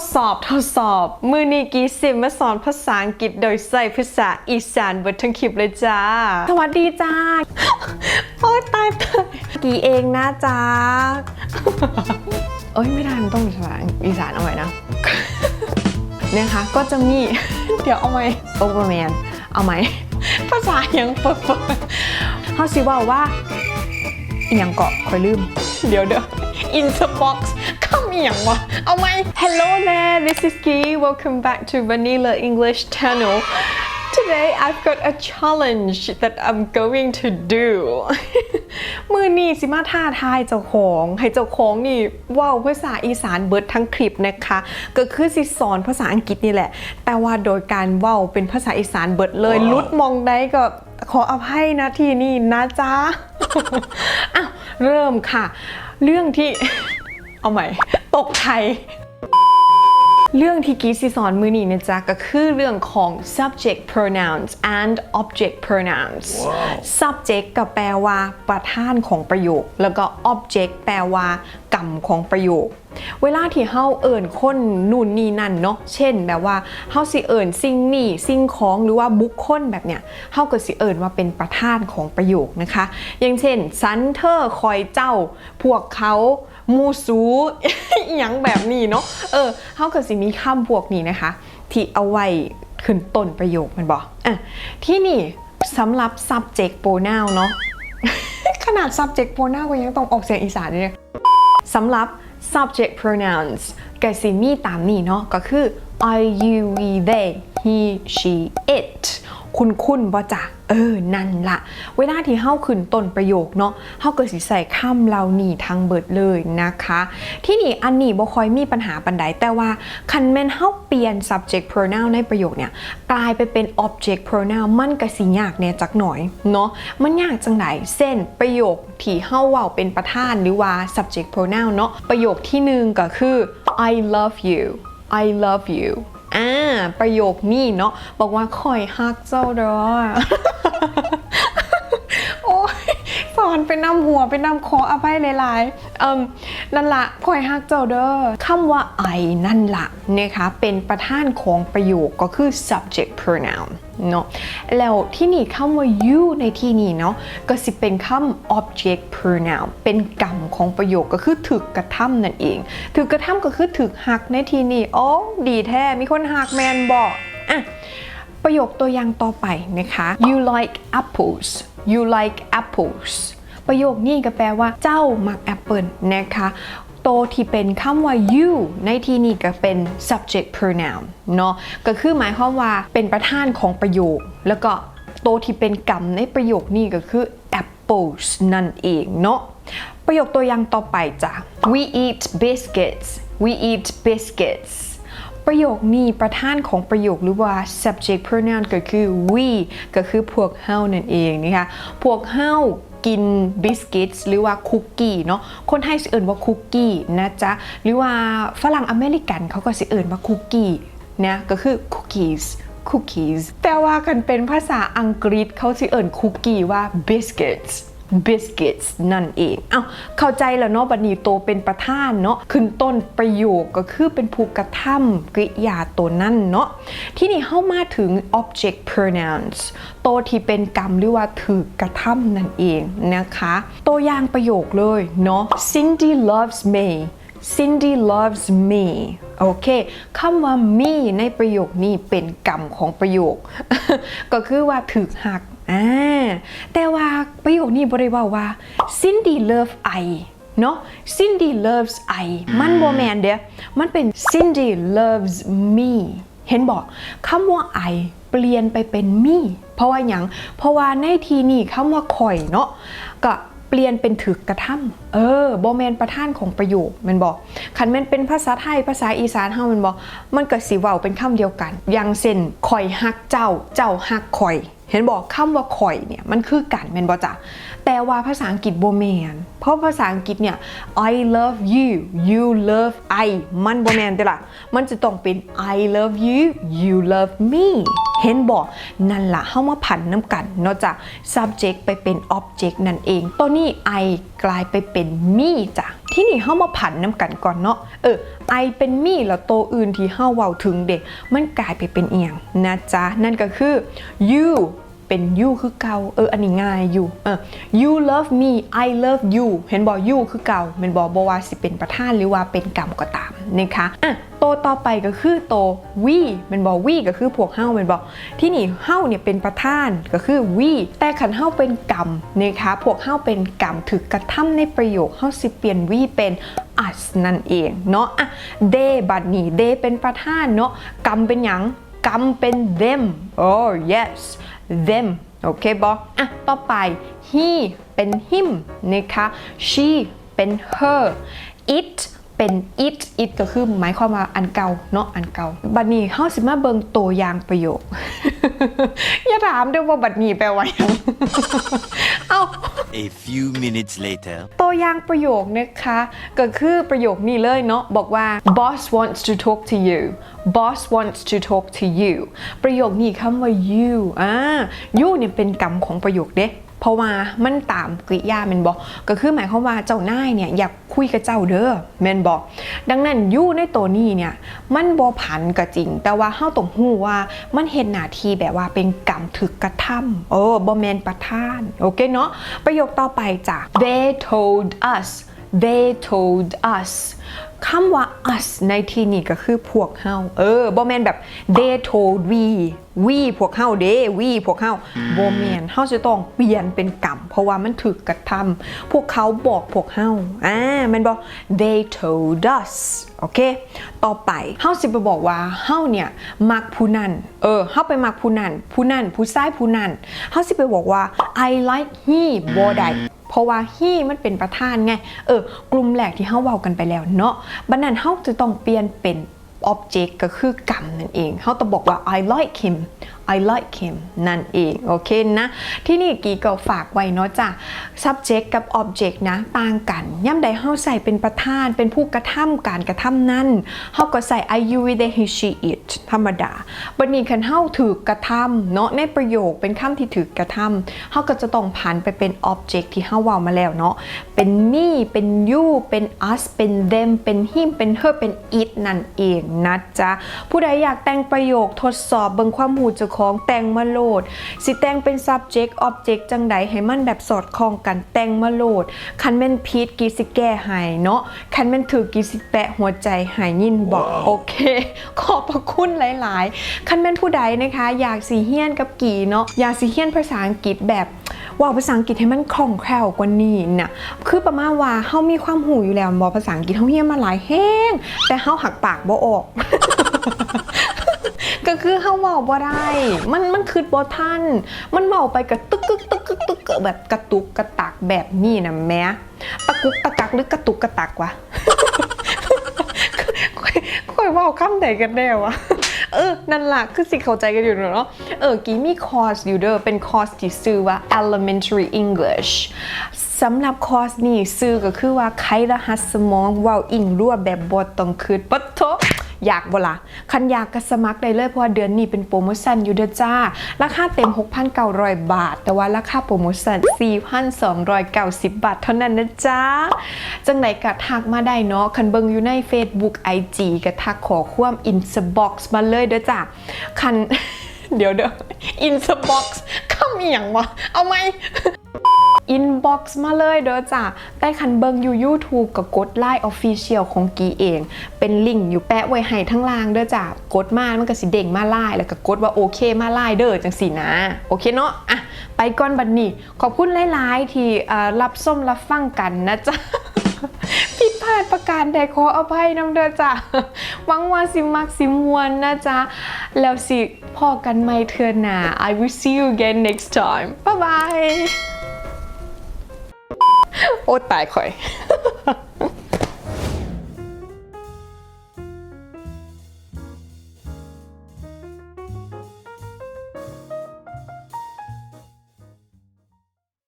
ดสอบทดสอบ มือนี้กีสิมาสอนภาษาอังกฤษโดยใส่ภาษาอีสานเบิดทั้งคลิปเลยจ้า สวัสดีจ้า โอ้ยตายตายกีเองนะจ้า เอ้ยไม่ได้มันต้องเป็นภาษาอีสานเอาไว้นะนะคะก็จะมี เดี๋ยวเอาไหมโอเปอร์แมนเอาไหมภาษายังเปิดๆเขาสิว่าว่าอหยังเกาะคอยลืม เดี๋ยวเดี๋ยว in the box คำอหยังวะเอาไหม Hello there this is Ki welcome back to Vanilla English channel Today I've got a challenge that I'm going to do มือนี่สิมาท่าทายเจ้าของ ให้เจ้าของนี่เว้าวภาษาอีสานเบิดทั้งคลิปนะคะ ก็คือสิสอนภาษาอังกฤษนี่แหละ แต่ว่าโดยการเว้าเป็นภาษาอีสานเบิดเลยลุดมองได้ก็ขออภัยนะที่นี่นะจ๊ะอ้าวเริ่มค่ะ เรื่องที่ เอาใหม่ ตกไทย เรื่องที่กีสิสอนมือนี้นะจ๊ะก็คือเรื่องของ subject pronouns and object pronouns subject ก็แปลว่าประธานของประโยค แล้วก็ object แปลว่ากรรมของประโยค เวลาที่เฮาเอิ่นคนนู่นนี่นั่นเนาะ เช่นแบบว่าเฮาสิเอิ่นสิ่งนี้สิ่งของหรือว่าบุคคลแบบเนี้ยเฮาก็สิเอิ่นว่าเป็นประธานของประโยคนะคะ อย่างเช่นซันเธอคอยเจ้า พวกเขา มูซูอหยังแบบนี้เนาะเออเฮาก็สิมีคำพวกนี้นะคะ ที่เอาไว้ขึ้นต้นประโยคมันบอกอะที่นี่สำหรับ subject pronoun เนาะขนาด subject pronoun ก็ยังต้องออกเสียงอีสานเลยสำหรับ subject pronouns ก็สิมีตามนี้เนาะก็คือ I you we they he she it คุณคุณบ่จ้ะเออ นั่นละเวลาที่เฮาขึ้นต้นประโยคเนาะเฮาก็สิใส่คำเหล่านี้ทั้งเบิดเลยนะคะ ที่นี่อันนี้บ่ค่อยมีปัญหาปันใดแต่ว่าคันแม่นเฮาเปลี่ยน subject pronoun ในประโยคเนี่ยกลายไปเป็น object pronoun มันก็สิยากแหน่จักหน่อยเนาะมันยากจังไดเส้นประโยคที่เฮาเว้าเป็นประธานหรือว่า subject pronoun เนาะประโยคที่หนึ่งก็คือ I love you I love you อ่าประโยคนี้เนาะบอกว่าคอยฮักเจ้าเด้อโอ้ยสอนไปนำหัวไปนำคออภัยหลายๆเอิม นั่นละคอยฮักเจ้าเด้อคำว่า I นั่นละนะคะเป็นประธานของประโยคก็คือ subject pronoun เนาะแล้วที่นี่คำว่า you ในที่นี้เนาะก็สิเป็นคำ object pronoun เป็นกรรมของประโยคก็คือถึกกระทำนั่นเอง ถึกกระทำก็คือถึกหักในที่นี้โอ้ดีแท้ มีคนหักแมนบอกอะประโยคตัวอย่างต่อไปนะคะ you like apples you like apples ประโยคนี้ก็แปลว่าเจ้ามักแอปเปิลนะคะโตที่เป็นคำว่า you ในที่นี้ก็เป็น subject pronoun เนาะก็คือหมายความว่าเป็นประธานของประโยค แล้วก็โตที่เป็นกรรมในประโยคนี้ก็คือ apples นั่นเองเนาะประโยคตัวอย่างต่อไปจ้ะ we eat biscuits we eat biscuits ประโยคนี้ประธานของประโยคหรือว่า subject pronoun ก็คือ we ก็คือพวกเฮานั่นเองนะคะ พวกเฮา กินบิสกิตหรือว่าคุกกี้เนาะคนไทยสิเอิ่นว่าคุกกี้นะจ๊ะหรือว่าฝรั่งอเมริกันเขาก็สิเอิ่นว่าคุกกี้นะก็คือคุกกี้คุกกี้แต่ว่ากันเป็นภาษาอังกฤษเขาสิเอิ่นคุกกี้ว่า biscuits biscuits นั่นเองเอา้าเข้าใจแล้วเนาะบัดนี้โตเป็นประธานเนาะขึ้นต้นประโยคก็คือเป็นผู้กระทำกริยาตัวนั่นเนาะที่นี่เข้ามาถึง object pronouns โตวที่เป็นกรรมหรือว่าถือกระทำนั่นเองนะคะตัวอย่างประโยคเลยเนาะ Cindy loves me Cindy loves me โอเคคำว่า me ในประโยคนี้เป็นกรรมของประโยค ก็คือว่าถึกหัก อ่าแต่ว่าประโยคนี้บริว่าว่า Cindy love I เนาะ Cindy loves I มันโบแมนเดียมันเป็น Cindy loves me เห็นบอกคำว่า I เปลี่ยนไปเป็น me เพราะว่าอย่างเพราะว่าในทีนี้คำว่าข่อยเนาะก็เปลี่ยนเป็นถึกกระทำเออโบแมนประธานของประโยคแมันบอกคันแมันเป็นภาษาไทยภาษาอีสานเฮาแมันบอกมันก็สิเว้าเป็นคำเดียวกัน อย่างเช่นข่อยฮักเจ้าเจ้าฮักข่อย เห็นบอกคำว่าข่อยเนี่ยมันคือกันแมนบอจ่ะแต่ว่าภาษาอังกฤษโบแมนเพราะภาษาอังกฤษเนี่ย I love you you love I มันโบแมนเด้ล่ะมันจะต้องเป็น I love you you love me เห็นบอกนั่นละเข้ามาผันน้ำกันเนาะจาก subject ไปเป็น object นั่นเอง ตัวนี้ I กลายไปเป็น me จ้ะที่นี่เข้ามาผันน้ำกันก่อนเนาะเออ I เป็น me แล้วตัวอื่นที่เข้าเว้าถึงเด็กมันกลายไปเป็นเอียงนะจ๊ะ นั่นก็คือ you เป็น you คือเก่าเอออันนี้ง่ายอยู่เออ you love me I love you เห็นบอก you คือเก่าเห็นบอกบว่าสิเป็นประธานหรือว่าเป็นกรรมก็ตามนะคะอะโตต่อไปก็คือโตว we เป็นบอก we ก็คือพวกเฮาเป็นบอกที่นี่เฮาเนี่ยเป็นประธานก็คือ we แต่ขันเฮาเป็นกรรมนะคะพวกเฮาเป็นกรรมถึกกระทำในประโยคเฮาสิเปลี่ยน we เป็น us นั่นเองเนาะอะ they บัดนี้ they เป็นประธานเนาะกรรมเป็นหยังกรรมเป็น them oh yes them โอเคบออะต่อไป he เป็น him นะคะ she เป็น her it เป็น it it ก็คือหมายความว่าอันเก่าเนาะอันเก่าบัดนี้เฮาสิมาเบิ่งตัวอย่างประโยค อย่าถามเด้อว่าบัดนี้แปลว่าหยังเอ้า A few minutes later. ตัวอย่างประโยคนะคะ ก็คือประโยคนี้เลยเนาะบอกว่า boss wants to talk to you boss wants to talk to you ประโยคนี้คำว่า you อ่า you เนี่ยเป็นกรรมของประโยคเด้ เพราะว่ามันตามกริยาแมนบอกก็คือหมายความว่าเจ้านายเนี่ยอยากคุยกับเจ้าเด้อแมนบอกดังนั้น you ในตัวนี้เนี่ยมันบ่ผันก็จริง แต่ว่าเฮาต้องฮู้ว่ามันเห็นหน้าที่แบบว่าเป็นกรรมถึกกระทำโอ้บ่แมนประธานโอเคเนาะประโยคต่อไปจ้ะ they told us they told us คำว่า us ในที่นี้ก็คือพวกเฮาเออบ่แมนแบบ they told we we พวกเฮาเด้ we พวกเฮาบ่แมนเฮาจะต้องเปลี่ยนเป็นกรรมเพราะว่ามันถูกกระทำพวกเขาบอกพวกเฮาอ่ามันบอก they told us โอเค ต่อไปเฮาสิไปบอกว่าเฮาเนี่ยมักผู้นั้นเออเฮาไปมักผู้นั้นผู้นั้นผู้ชายผู้นั้นเฮาสิไปบอกว่า I like he บ่ได้ เพราะว่าฮี่มันเป็นประธานไง เออกลุ่มแรกที่เฮาเว้ากันไปแล้วเนาะบัดนั้นเฮาจะต้องเปลี่ยนเป็น object ก็คือกรรมนั่นเองเฮาต้องบอกว่า I like him I like him นั่นเองโอเคนะที่นี่กีก็ฝากไว้เนาะจ้ะ subject กับ object นะต่างกันย่ำใดเฮาใส่เป็นประธานเป็นผู้กระทำการกระทำนั้นเฮาก็ใส่ I you they he she it ธรรมดาบัดนี้คันเฮาถือกระทำเนาะในประโยคเป็นคำที่ถือกระทำเฮาก็จะต้องผันไปเป็น object ที่เฮาเว้ามาแล้วเนาะเป็น me เป็น you เป็น us เป็น them เป็น him เป็น her เป็น it นั่นเองนะจ๊ะผู้ใดอยากแต่งประโยคทดสอบเบิ่งความหูจ้าของแต่งมาโหลด สิแต่งเป็น subject object จังใดให้มันแบบสอดคล้องกันแต่งมาโหลด คันแม่นพีดกีสิแก้ให้เนาะ คันแม่นถือกีสิแปะหัวใจใหายยินบอกโอเค ขอบพระคุณหลาย ๆ คันแม่นผู้ใดนะคะ อยากสีเฮียนกับกีเนาะ อยากสีเฮียนภาษาอังกฤษแบบว่าภาษาอังกฤษให้มันคล่องแคล่วกว่านี้น่ะคือประมาณว่าเฮามีความหูอยู่แล้วบอกภาษาอังกฤษเฮาเฮียนมาหลายแห้ง แต่เฮาหักปากบ่ออก ก็คือเฮาเว้าบ่ได้ มันมันคือบ่ทันมันเว้าไปกระตึกกึกตึกกึกตึกกึกแบบกระตุกกระตักแบบนี้นะแม่ตะกุกตะกักหรือกระตุกกระตักวะค่อยว่าคำใดกันแน่วะเออ นั่นล่ะคือสิเข้าใจกันอยู่เนาะ เออ กีมีคอร์สอยู่เด้อ เป็นคอร์สที่ชื่อว่า elementary English สำหรับคอร์สนี้ซื้อก็คือว่าไขรหัสสมองว้าอิงรั่วแบบบทต้องคืดปะโท อยากบ่ละคันอยากก็สมัครได้เลยเพราะว่าเดือนนี้เป็นโปรโมชั่นอยู่เด้อจ้า ราคาเต็ม 6,900 บาท แต่ว่าราคาโปรโมชั่น 4,290 บาท เท่านั้นนะจ๊ะจังไหนก็ทักมาได้เนาะคันเบิงอยู่ใน Facebook IG ก็ทักขอความ inbox มาเลยเด้อจ้าคันเดี๋ยวเด้อ inbox คำอียงวะเอาไหม inbox มาเลยเด้อจ้ะแต่คันเบิงอยู่ YouTube ก็กดไลน์ Official ของกีเอง เป็นลิงก์อยู่แปะไว้ให้ทั้งล่างเด้อจ้ะกดมามันก็สิเด้งมาไลน์แล้วก็กดว่าโอเคมาไลน์เด้อจังสินะ โอเคเนาะอะไปก่อนบัดนนี้ ขอบคุณหลายๆ ที่รับส้มรับฟังกันนะจ๊ะผิดพลาดประการใดขออภัยน้ำเด้อจ้ะหวังว่าสิมักสิมวนนะจ๊ะ แล้วสิพอกันไม่เทือนหนา I will see you again next time bye bye โอ้ตายข่อย